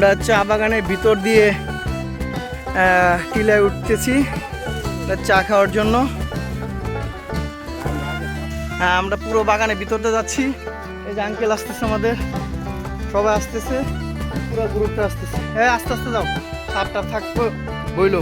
আমরা চা বাগানের ভিতর দিয়ে টিলায় উঠতেছি চা খাওয়ার জন্য। হ্যাঁ আমরা পুরো বাগানের ভিতরতে যাচ্ছি। এই যে আঙ্কেল আসতেছে আমাদের। সবাই আসতেছে। পুরো গ্রুপটা আসতেছে। হ্যাঁ আস্তে আস্তে যাও। সাপটা থাকব, বইলো।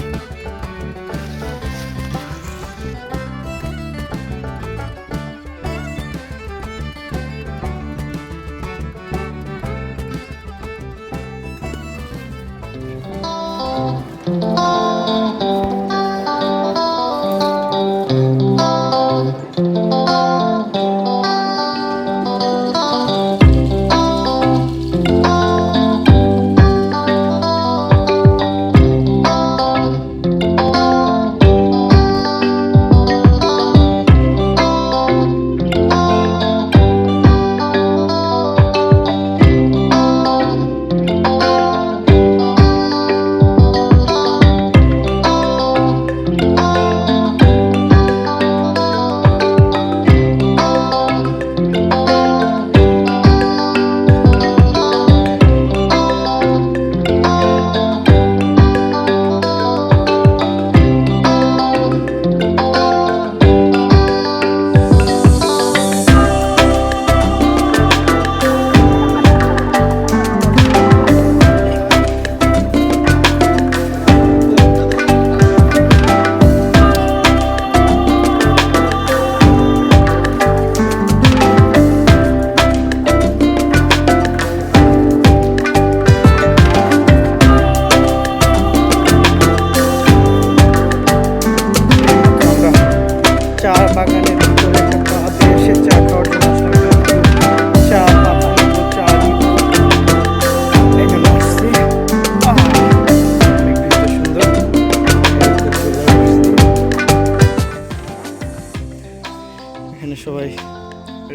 এখানে সবাই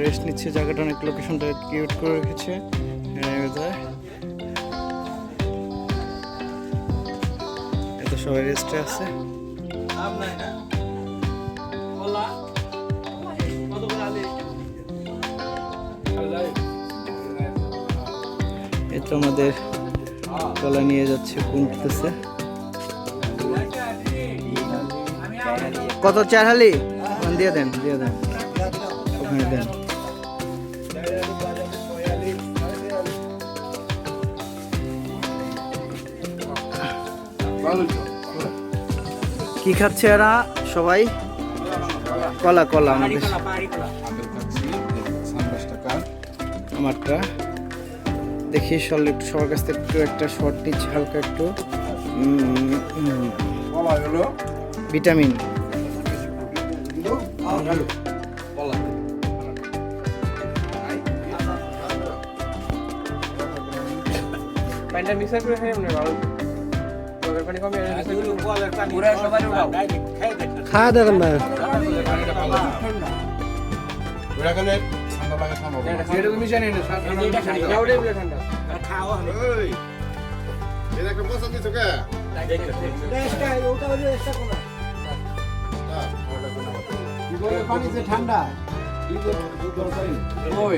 রেস্ট নিচ্ছে। জায়গাটা অনেক লোকেশনটা কিউট করে রেখেছে। এত সবাই রেস্টে আছে। এই তো আমাদের কলা নিয়ে যাচ্ছে কুমতেছে কত চার হালি? দিয়ে দেন দিয়ে দেন। ওখানে দেন কি খাচ্ছে এরা সবাই? কলা কলা আমাদের। আমারটা। দেখি সল একটু সবার কাছ থেকে একটু একটা শর্ট নিচ্ছি হালকা একটু। ভিটামিন। পানিটা মিক্সার করে খাই মনে ভালো জলের পানি কমে পুরা সবাই উঠাও খাওয়া দেখেন ভাই। এটা তুমি জানি না ঠান্ডা। ওটাই বলে ঠান্ডা? ঠান্ডা ওই।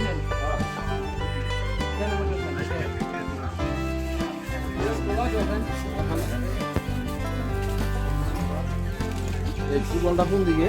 এই জীবনটা কোন দিকে?